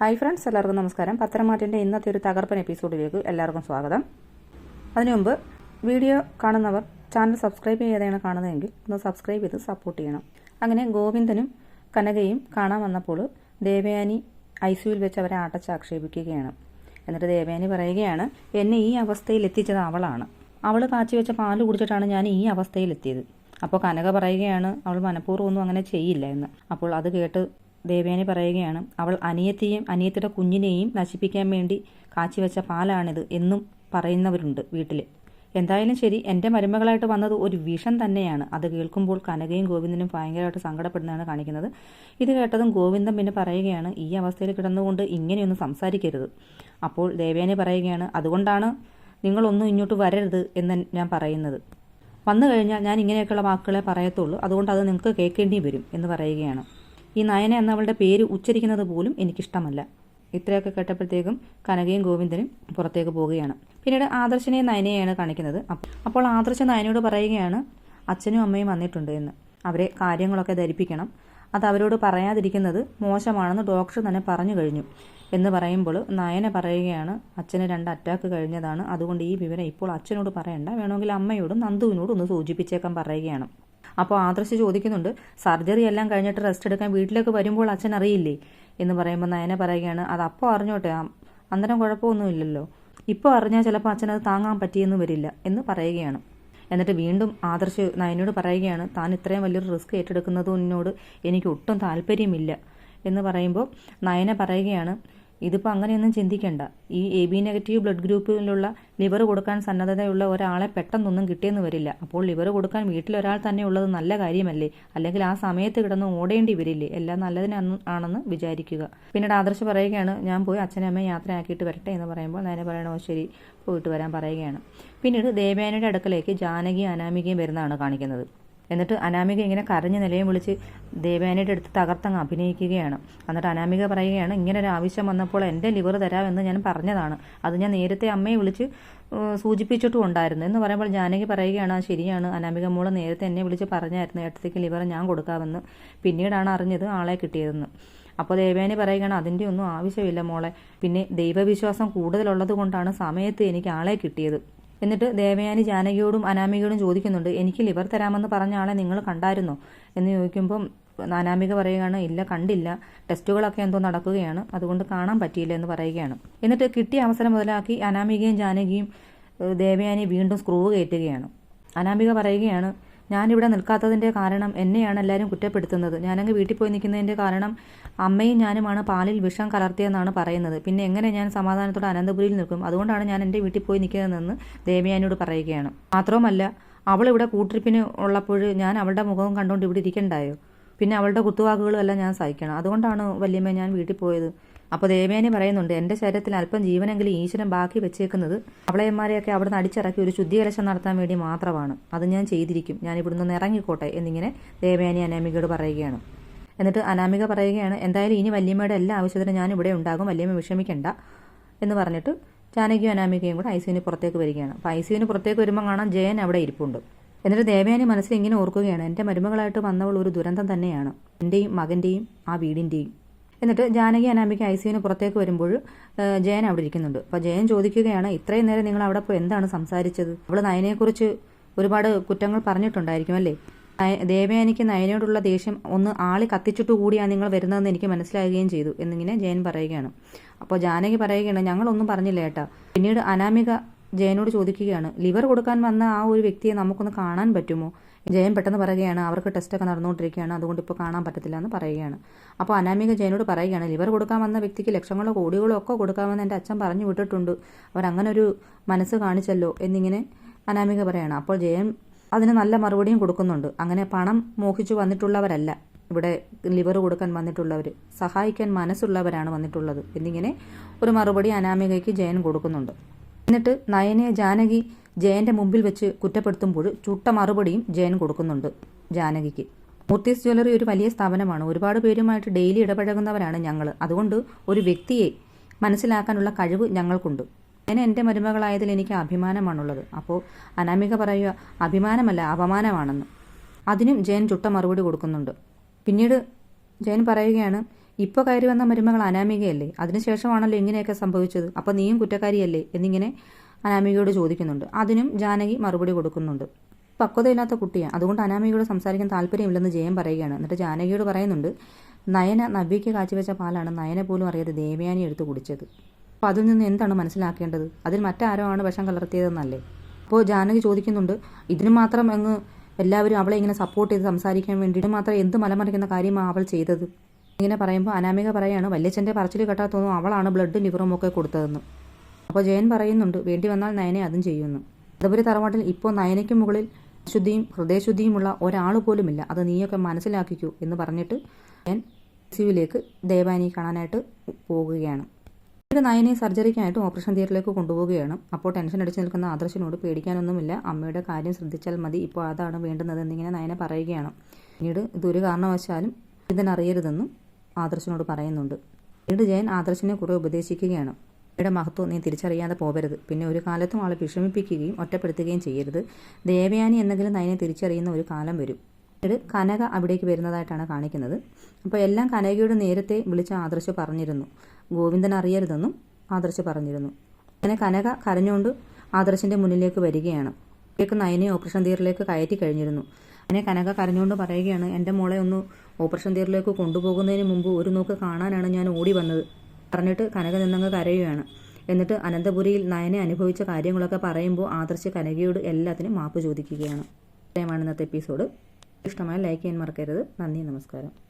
Hi friends എല്ലാവർക്കും നമസ്കാരം. പത്രമാറ്റിന്റെ ഇന്നത്തെ ഒരു തകർപ്പൻ എപ്പിസോഡിലേക്ക് എല്ലാവർക്കും സ്വാഗതം. അതിനു മുമ്പ് വീഡിയോ കാണുന്നവർ ചാനൽ സബ്സ്ക്രൈബ് ചെയ്യാതെയാണ് കാണുന്നതെങ്കിൽ ഒന്ന് സബ്സ്ക്രൈബ് ചെയ്ത് സപ്പോർട്ട് ചെയ്യണം. അങ്ങനെ ഗോവിന്ദനും കനകയും കാണാൻ വന്നപ്പോൾ ദേവയാനി ഐ സിയുയിൽ വെച്ച് അവരെ ആട്ടച്ച് ആക്ഷേപിക്കുകയാണ് എന്നിട്ട് ദേവയാനി പറയുകയാണ് എന്നെ ഈ അവസ്ഥയിൽ എത്തിച്ചത് അവളാണ്. അവൾ കാച്ചി വെച്ച പാൽ കുടിച്ചിട്ടാണ് ഞാൻ ഈ അവസ്ഥയിലെത്തിയത് അപ്പോൾ കനക പറയുകയാണ് അവൾ മനഃപൂർവം ഒന്നും അങ്ങനെ ചെയ്യില്ല എന്ന്. അപ്പോൾ അത് കേട്ട് ദേവയാനി പറയുകയാണ് അവൾ അനിയത്തെയും അനിയത്തിയുടെ കുഞ്ഞിനെയും നശിപ്പിക്കാൻ വേണ്ടി കാച്ചിവെച്ച പാലാണിത് എന്നും പറയുന്നവരുണ്ട് വീട്ടിൽ എന്തായാലും ശരി എന്റെ മരുമകളായിട്ട് വന്നത് ഒരു വിഷം തന്നെയാണ്. അത് കേൾക്കുമ്പോൾ കനകയും ഗോവിന്ദനും ഭയങ്കരമായിട്ട് സങ്കടപ്പെടുന്നതാണ് കാണിക്കുന്നത്. ഇത് കേട്ടതും ഗോവിന്ദൻ പിന്നെ പറയുകയാണ് ഈ അവസ്ഥയിൽ കിടന്നുകൊണ്ട് ഇങ്ങനെയൊന്നും സംസാരിക്കരുത് അപ്പോൾ ദേവയാനി പറയുകയാണ് അതുകൊണ്ടാണ് നിങ്ങളൊന്നും ഇങ്ങോട്ട് വരരുത് എന്ന് ഞാൻ പറയുന്നത്. വന്നു കഴിഞ്ഞാൽ ഞാൻ ഇങ്ങനെയൊക്കെയുള്ള വാക്കുകളെ പറയത്തുള്ളൂ. അതുകൊണ്ട് അത് നിങ്ങൾക്ക് കേൾക്കേണ്ടി വരും എന്ന് പറയുകയാണ്. ഈ നയന എന്നവളുടെ പേര് ഉച്ചരിക്കുന്നത് പോലും എനിക്കിഷ്ടമല്ല. ഇത്രയൊക്കെ കേട്ടപ്പോഴത്തേക്കും കനകയും ഗോവിന്ദനും പുറത്തേക്ക് പോവുകയാണ്. പിന്നീട് ആദർശനെ നയനയാണ് കാണിക്കുന്നത്. അപ്പോൾ ആദർശൻ നയനോട് പറയുകയാണ് അച്ഛനും അമ്മയും വന്നിട്ടുണ്ട് എന്ന്. അവരെ കാര്യങ്ങളൊക്കെ ധരിപ്പിക്കണം. അത് അവരോട് പറയാതിരിക്കുന്നത് മോശമാണെന്ന് ഡോക്ടർ തന്നെ പറഞ്ഞു കഴിഞ്ഞു. എന്ന് പറയുമ്പോൾ നയന പറയുകയാണ് അച്ഛന് രണ്ട് അറ്റാക്ക് കഴിഞ്ഞതാണ്. അതുകൊണ്ട് ഈ വിവരം ഇപ്പോൾ അച്ഛനോട് പറയണ്ട. വേണമെങ്കിൽ അമ്മയോടും നന്ദുവിനോടും ഒന്ന് സൂചിപ്പിച്ചേക്കാൻ പറയുകയാണ്. അപ്പോൾ ആദർശ് ചോദിക്കുന്നുണ്ട് സർജറി എല്ലാം കഴിഞ്ഞിട്ട് റെസ്റ്റ് എടുക്കാൻ വീട്ടിലേക്ക് വരുമ്പോൾ അച്ഛൻ അറിയില്ലേ? എന്ന് പറയുമ്പോൾ നയന പറയുകയാണ് അത് അപ്പോൾ അറിഞ്ഞോട്ടെ അന്നേരം കുഴപ്പമൊന്നുമില്ലല്ലോ. ഇപ്പോൾ അറിഞ്ഞാൽ ചിലപ്പോൾ അച്ഛനത് താങ്ങാൻ പറ്റിയെന്ന് വരില്ല എന്ന് പറയുകയാണ്. എന്നിട്ട് വീണ്ടും ആദർശ് നയനോട് പറയുകയാണ് താൻ ഇത്രയും വലിയൊരു റിസ്ക് ഏറ്റെടുക്കുന്നതിനോട് എനിക്ക് ഒട്ടും താല്പര്യമില്ല. എന്ന് പറയുമ്പോൾ നയന പറയുകയാണ് ഇതിപ്പോൾ അങ്ങനെയൊന്നും ചിന്തിക്കേണ്ട. ഈ എ ബി നെഗറ്റീവ് ബ്ലഡ് ഗ്രൂപ്പിലുള്ള ലിവർ കൊടുക്കാൻ സന്നദ്ധതയുള്ള ഒരാളെ പെട്ടെന്നൊന്നും കിട്ടിയെന്ന് വരില്ല. അപ്പോൾ ലിവർ കൊടുക്കാൻ വീട്ടിലൊരാൾ തന്നെ ഉള്ളത് നല്ല കാര്യമല്ലേ? അല്ലെങ്കിൽ ആ സമയത്ത് കിടന്ന് ഓടേണ്ടി വരില്ലേ? എല്ലാം നല്ലതിനാണ് ആണെന്ന് വിചാരിക്കുക. പിന്നീട് ആദർശ് പറയുകയാണ് ഞാൻ പോയി അച്ഛനെ അമ്മയെ യാത്രയാക്കിയിട്ട് വരട്ടെ എന്ന് പറയുമ്പോൾ നേരെ പറയണോ ശരി പോയിട്ട് വരാൻ പറയുകയാണ്. പിന്നീട് ദേവേനയുടെ അടുക്കലേക്ക് ജാനകിയും അനാമികയും വരുന്നതാണ് കാണിക്കുന്നത്. എന്നിട്ട് അനാമിക ഇങ്ങനെ കരഞ്ഞ് നിലയും വിളിച്ച് ദേവയാനിയുടെ അടുത്ത് തകർത്തങ്ങ് അഭിനയിക്കുകയാണ്. എന്നിട്ട് അനാമിക പറയുകയാണ് ഇങ്ങനെ ഒരു ആവശ്യം വന്നപ്പോൾ എന്റെ ലിവർ തരാമെന്ന് ഞാൻ പറഞ്ഞതാണ്. അത് ഞാൻ നേരത്തെ അമ്മയെ വിളിച്ച് സൂചിപ്പിച്ചിട്ടും ഉണ്ടായിരുന്നു എന്ന് പറയുമ്പോൾ ജാനകി പറയുകയാണ് "ആ, ശരിയാണ്. അനാമിക മോൾ നേരത്തെ എന്നെ വിളിച്ച് പറഞ്ഞായിരുന്നു ഏട്ടത്തേക്ക് ലിവർ ഞാൻ കൊടുക്കാമെന്ന്. പിന്നീടാണ് അറിഞ്ഞത് ആളെ കിട്ടിയതെന്ന്. അപ്പോൾ ദേവയാനി പറയുകയാണ് അതിന്റെ ഒന്നും ആവശ്യമില്ല മോളെ. പിന്നെ ദൈവവിശ്വാസം കൂടുതലുള്ളത് കൊണ്ടാണ് സമയത്ത് എനിക്ക് ആളെ കിട്ടിയത്. എന്നിട്ട് ദേവയാനി ജാനകിയോടും അനാമികയോടും ചോദിക്കുന്നുണ്ട് എനിക്ക് ലിവർ തരാമെന്ന് പറഞ്ഞ ആളെ നിങ്ങൾ കണ്ടായിരുന്നോ? എന്ന് ചോദിക്കുമ്പം അനാമിക പറയുകയാണ് ഇല്ല കണ്ടില്ല. ടെസ്റ്റുകളൊക്കെ എന്തോ നടക്കുകയാണ്. അതുകൊണ്ട് കാണാൻ പറ്റിയില്ല എന്ന് പറയുകയാണ്. എന്നിട്ട് കിട്ടിയ അവസരം മുതലാക്കി അനാമികയും ജാനകിയും ദേവയാനി വീണ്ടും സ്ക്രൂ കയറ്റുകയാണ്. അനാമിക പറയുകയാണ് ഞാനിവിടെ നിൽക്കാത്തതിന്റെ കാരണം എന്നെയാണ് എല്ലാവരും കുറ്റപ്പെടുത്തുന്നത്. ഞാനങ്ങ് വീട്ടിൽ പോയി നിൽക്കുന്നതിന്റെ കാരണം അമ്മയും ഞാനുമാണ് പാലിൽ വിഷം കലർത്തിയെന്നാണ് പറയുന്നത്. പിന്നെ എങ്ങനെ ഞാൻ സമാധാനത്തോടെ അനന്തപുരിയിൽ നിൽക്കും? അതുകൊണ്ടാണ് ഞാൻ എന്റെ വീട്ടിൽ പോയി നിൽക്കുന്നതെന്ന് ദേവയാനിയോട് പറയുകയാണ്. മാത്രവുമല്ല അവളിവിടെ കൂട്ടിരിപ്പിന് ഉള്ളപ്പോൾ ഞാൻ അവളുടെ മുഖവും കണ്ടുകൊണ്ട് ഇവിടെ ഇരിക്കണ്ടായോ? പിന്നെ അവളുടെ കുത്തുവാക്കുകളും എല്ലാം ഞാൻ സഹിക്കണം. അതുകൊണ്ടാണ് വല്യമ്മ ഞാൻ വീട്ടിൽ പോയത്. അപ്പോൾ ദേവയാനി പറയുന്നുണ്ട് എന്റെ ശരീരത്തിൽ അല്പം ജീവനെങ്കിലും ഈശ്വരൻ ബാക്കി വെച്ചേക്കുന്നത് അവളയന്മാരെയൊക്കെ അവിടുന്ന് അടിച്ചിറക്കി ഒരു ശുദ്ധീകലശം നടത്താൻ വേണ്ടി മാത്രമാണ്. അത് ഞാൻ ചെയ്തിരിക്കും. ഞാൻ ഇവിടുന്ന് നിന്ന് ഇറങ്ങിക്കോട്ടെ എന്നിങ്ങനെ ദേവയാനി അനാമികയോട് പറയുകയാണ്. എന്നിട്ട് അനാമിക പറയുകയാണ് എന്തായാലും ഇനി വല്യമ്മയുടെ എല്ലാ ആവശ്യത്തിനും ഞാൻ ഇവിടെ ഉണ്ടാകും. വല്യമ്മ വിഷമിക്കണ്ട എന്ന് പറഞ്ഞിട്ട് ജാനകിയും അനാമികയും കൂടെ ഐ സിന് പുറത്തേക്ക് വരികയാണ്. അപ്പോൾ സിന് പുറത്തേക്ക് വരുമ്പോൾ കാണാൻ ജയൻ അവിടെ ഇരിപ്പുണ്ട്. എന്നിട്ട് ദേവയാനി മനസ്സിൽ ഇങ്ങനെ ഓർക്കുകയാണ് എന്റെ മരുമകളായിട്ട് വന്നവൾ ഒരു ദുരന്തം തന്നെയാണ്. എന്റെയും മകന്റെയും ആ വീടിന്റെയും എന്നിട്ട് ജാനകി അനാമിക ഐ സിയുന് പുറത്തേക്ക് വരുമ്പോൾ ജയൻ അവിടെ ഇരിക്കുന്നുണ്ട്. അപ്പോൾ ജയൻ ചോദിക്കുകയാണ് ഇത്രയും നേരം നിങ്ങൾ അവിടെ പോയി എന്താണ് സംസാരിച്ചത്? അവൾ നയനെക്കുറിച്ച് ഒരുപാട് കുറ്റങ്ങൾ പറഞ്ഞിട്ടുണ്ടായിരിക്കും അല്ലേ? ദേവയാനിക്ക് നയനോടുള്ള ദേഷ്യം ഒന്ന് ആളി കത്തിച്ചിട്ട് കൂടിയാണ് നിങ്ങൾ വരുന്നതെന്ന് എനിക്ക് മനസ്സിലാകുകയും ചെയ്തു എന്നിങ്ങനെ ജയൻ പറയുകയാണ്. അപ്പോൾ ജാനകി പറയുകയാണ് ഞങ്ങളൊന്നും പറഞ്ഞില്ല ഏട്ടാ. പിന്നീട് അനാമിക ജയനോട് ചോദിക്കുകയാണ് ലിവർ കൊടുക്കാൻ വന്ന ആ ഒരു വ്യക്തിയെ നമുക്കൊന്ന് കാണാൻ പറ്റുമോ? ജയൻ പെട്ടെന്ന് പറയുകയാണ് അവർക്ക് ടെസ്റ്റൊക്കെ നടന്നുകൊണ്ടിരിക്കുകയാണ് അതുകൊണ്ട് ഇപ്പോൾ കാണാൻ പറ്റത്തില്ല എന്ന് പറയുകയാണ്. അപ്പോൾ അനാമിക ജയനോട് പറയുകയാണ് ലിവർ കൊടുക്കാൻ വന്ന വ്യക്തിക്ക് ലക്ഷങ്ങളോ കോടികളോ ഒക്കെ കൊടുക്കാമെന്ന് എന്റെ അച്ഛൻ പറഞ്ഞു വിട്ടിട്ടുണ്ട്. അവരങ്ങനെ ഒരു മനസ്സ് കാണിച്ചല്ലോ എന്നിങ്ങനെ അനാമിക പറയാണ്. അപ്പോൾ ജയൻ അതിന് നല്ല മറുപടിയും കൊടുക്കുന്നുണ്ട്. അങ്ങനെ പണം മോഹിച്ചു വന്നിട്ടുള്ളവരല്ല. ഇവിടെ ലിവർ കൊടുക്കാൻ വന്നിട്ടുള്ളവർ സഹായിക്കാൻ മനസ്സുള്ളവരാണ് വന്നിട്ടുള്ളത് എന്നിങ്ങനെ ഒരു മറുപടി അനാമികയ്ക്ക് ജയൻ കൊടുക്കുന്നുണ്ട്. എന്നിട്ട് നയനെ ജാനകി ജയന്റെ മുമ്പിൽ വെച്ച് കുറ്റപ്പെടുത്തുമ്പോൾ ചുട്ട മറുപടിയും ജയൻ കൊടുക്കുന്നുണ്ട് ജാനകിക്ക്. മൂർത്തീസ് ജ്വല്ലറി ഒരു വലിയ സ്ഥാപനമാണ്. ഒരുപാട് പേരുമായിട്ട് ഡെയിലി ഇടപഴകുന്നവരാണ് ഞങ്ങൾ അതുകൊണ്ട് ഒരു വ്യക്തിയെ മനസ്സിലാക്കാനുള്ള കഴിവ് ഞങ്ങൾക്കുണ്ട്. ഞാൻ എന്റെ മരുമകളായതിൽ എനിക്ക് അഭിമാനമാണുള്ളത്. അപ്പോൾ അനാമിക പറയുക അഭിമാനമല്ല അപമാനമാണെന്ന്. അതിനും ജയൻ ചുട്ട മറുപടി കൊടുക്കുന്നുണ്ട്. പിന്നീട് ജയൻ പറയുകയാണ് ഇപ്പോൾ കയറി വന്ന മരുമകൾ അനാമികയല്ലേ? അതിനുശേഷമാണല്ലോ ഇങ്ങനെയൊക്കെ സംഭവിച്ചത്. അപ്പോൾ നീയും കുറ്റക്കാരിയല്ലേ? എന്നിങ്ങനെ അനാമികയോട് ചോദിക്കുന്നുണ്ട്. അതിനും ജാനകി മറുപടി കൊടുക്കുന്നുണ്ട്. പക്വതയില്ലാത്ത കുട്ടിയാണ് അതുകൊണ്ട് അനാമികയോട് സംസാരിക്കാൻ താല്പര്യമില്ലെന്ന് ജയൻ പറയുകയാണ്. എന്നിട്ട് ജാനകിയോട് പറയുന്നുണ്ട് നയന നവ്യയ്ക്ക് കാച്ചിവെച്ച പാലാണ് നയന പോലും അറിയാതെ ദേവയാനി എടുത്ത് കുടിച്ചത്. അപ്പോൾ അതിൽ നിന്ന് എന്താണ് മനസ്സിലാക്കേണ്ടത്? അതിൽ മറ്റാരോ ആണ് വിഷം കലർത്തിയതെന്നല്ലേ? അപ്പോൾ ജാനകി ചോദിക്കുന്നുണ്ട് ഇതിനു മാത്രം അങ്ങ് എല്ലാവരും അവളെ ഇങ്ങനെ സപ്പോർട്ട് ചെയ്ത് സംസാരിക്കാൻ വേണ്ടിയിട്ട് മാത്രം എന്ത് മലമറിക്കുന്ന കാര്യമാണ് അവൾ ചെയ്തത്? ഇങ്ങനെ പറയുമ്പോൾ അനാമിക പറയാണ് വല്യച്ഛന്റെ പറച്ചിൽ കെട്ടാത്തതെന്നും തോന്നും അവളാണ് ബ്ലഡും ലിവറും ഒക്കെ കൊടുത്തതെന്ന്. അപ്പോൾ ജയൻ പറയുന്നുണ്ട് വേണ്ടി വന്നാൽ നയനെ അതും ചെയ്യുന്നു അതുപോലെ തറവാട്ടിൽ ഇപ്പോൾ നയനയ്ക്ക് മുകളിൽ ശുദ്ധിയും ഹൃദയശുദ്ധിയുമുള്ള ഒരാൾ പോലുമില്ല. അത് നീയൊക്കെ മനസ്സിലാക്കിക്കൂ എന്ന് പറഞ്ഞിട്ട് ഞാൻ സിവിലേക്ക് ദേവാനി കാണാനായിട്ട് പോവുകയാണ്. പിന്നീട് നയനെ സർജറിക്കായിട്ട് ഓപ്പറേഷൻ തിയേറ്ററിലേക്ക് കൊണ്ടുപോവുകയാണ്. അപ്പോൾ ടെൻഷൻ അടിച്ച് നിൽക്കുന്ന ആദർശനോട് പേടിക്കാനൊന്നുമില്ല. അമ്മയുടെ കാര്യം ശ്രദ്ധിച്ചാൽ മതി. ഇപ്പോൾ അതാണ് വേണ്ടുന്നത് എന്നിങ്ങനെ നയനെ പറയുകയാണ്. പിന്നീട് ഇതൊരു കാരണവശാലും ഇതിനറിയരുതെന്നും ആദർശനോട് പറയുന്നുണ്ട്. പിന്നീട് ജയൻ ആദർശനെ കുറെ ഉപദേശിക്കുകയാണ്. അമ്മയുടെ മഹത്വം നീ തിരിച്ചറിയാതെ പോകരുത് പിന്നെ ഒരു കാലത്തും ആളെ വിഷമിപ്പിക്കുകയും ഒറ്റപ്പെടുത്തുകയും ചെയ്യരുത്. ദേവയാനി എന്നെങ്കിലും നയനെ തിരിച്ചറിയുന്ന ഒരു കാലം വരും. പിന്നീട് കനക അവിടേക്ക് വരുന്നതായിട്ടാണ് കാണിക്കുന്നത്. അപ്പോൾ എല്ലാം കനകയോട് നേരത്തെ വിളിച്ച ആദർശ് പറഞ്ഞിരുന്നു. ഗോവിന്ദൻ അറിയരുതെന്നും ആദർശ് പറഞ്ഞിരുന്നു. അങ്ങനെ കനക കരഞ്ഞുകൊണ്ട് ആദർശിന്റെ മുന്നിലേക്ക് വരികയാണ്. ഇവിടേക്ക് നയനെ ഓപ്പറേഷൻ തിയേറ്ററിലേക്ക് കയറ്റി കഴിഞ്ഞിരുന്നു. അങ്ങനെ കനക കരഞ്ഞുകൊണ്ട് പറയുകയാണ് എന്റെ മോളെ ഒന്ന് ഓപ്പറേഷൻ തിയേറ്ററിലേക്ക് കൊണ്ടുപോകുന്നതിന് മുമ്പ് ഒരു നോക്ക് കാണാനാണ് ഞാൻ ഓടി വന്നത് പറഞ്ഞിട്ട് കനക നിന്നങ്ങ് കരയുകയാണ്. എന്നിട്ട് അനന്തപുരിയിൽ നയനെ അനുഭവിച്ച കാര്യങ്ങളൊക്കെ പറയുമ്പോൾ ആദർശ് കനകയോട് എല്ലാത്തിനും മാപ്പ് ചോദിക്കുകയാണ്. ഇത്രയുമാണ് ഇന്നത്തെ എപ്പിസോഡ്. ഇഷ്ടമായ ലൈക്ക് ചെയ്യാൻ മറക്കരുത്. നന്ദി നമസ്കാരം.